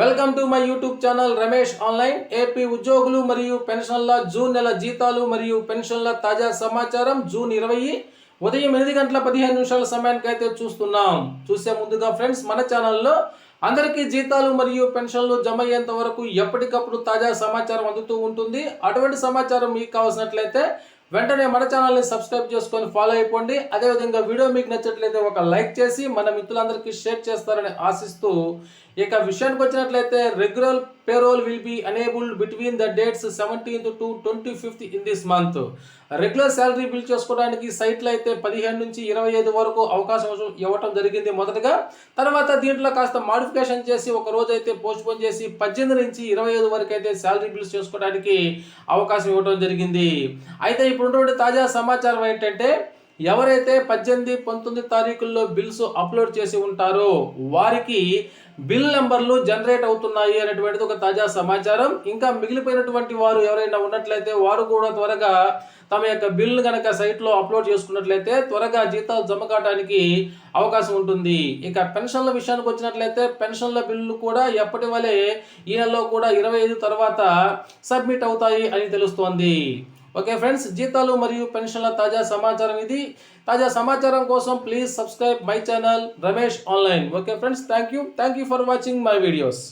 Welcome to my YouTube channel Ramesh online AP ఉద్యోగులు మరియు పెన్షన్ల జూన్ నెల జీతాలు మరియు పెన్షన్ల తాజా సమాచారం జూన్ ఇరవై. ఉదయం ఎనిమిది గంటల పదిహేను నిమిషాల సమయానికి అయితే చూస్తున్నాం. చూసే ముందుగా ఫ్రెండ్స్ మన ఛానల్లో అందరికీ జీతాలు మరియు పెన్షన్లు జమ అయ్యేంత వరకు ఎప్పటికప్పుడు తాజా సమాచారం అందుతూ ఉంటుంది. అటువంటి సమాచారం మీకు కావాల్సినట్లయితే వెంటనే మన ఛానల్ని సబ్స్క్రైబ్ చేసుకొని ఫాలో అయిపోండి. అదేవిధంగా వీడియో మీకు నచ్చట్లయితే ఒక లైక్ చేసి మన మిత్రులందరికీ షేర్ చేస్తారని ఆశిస్తూ ఇక విషయానికి వచ్చినట్లయితే regular payroll will be enabled between the dates seventeenth to twenty fifth in this month regular salary bill చేసుకోవడానికి సైట్లు అయితే పదిహేను నుంచి ఇరవై ఐదు వరకు అవకాశం ఇవ్వటం జరిగింది మొదటగా. తర్వాత దీంట్లో కాస్త మాడిఫికేషన్ చేసి ఒక రోజు అయితే పోస్ట్పోన్ చేసి పద్దెనిమిది నుంచి ఇరవై ఐదు వరకు అయితే శాలరీ బిల్స్ చేసుకోవడానికి అవకాశం ఇవ్వడం జరిగింది. అయితే ఇప్పుడు ఉన్నటువంటి తాజా సమాచారం ఏంటంటే ఎవరైతే పద్దెనిమిది పంతొమ్మిది తారీఖుల్లో బిల్స్ అప్లోడ్ చేసి ఉంటారో వారికి బిల్ నెంబర్లు జనరేట్ అవుతున్నాయి అనేటువంటిది ఒక తాజా సమాచారం. ఇంకా మిగిలిపోయినటువంటి వారు ఎవరైనా ఉన్నట్లయితే వారు కూడా త్వరగా తమ యొక్క బిల్ కనుక సైట్లో అప్లోడ్ చేసుకున్నట్లయితే త్వరగా జీతాలు జమ కావడానికి అవకాశం ఉంటుంది. ఇక పెన్షన్ల విషయానికి వచ్చినట్లయితే పెన్షన్ల బిల్లు కూడా ఎప్పటి వలె ఈ నెలలో కూడా ఇరవై ఐదు తర్వాత సబ్మిట్ అవుతాయి అని తెలుస్తోంది. ఓకే ఫ్రెండ్స్ జీతాలు మరియు పెన్షన్ల తాజా సమాచారం ఇది. తాజా సమాచారం కోసం please subscribe my channel Ramesh online okay friends thank you thank you for watching my videos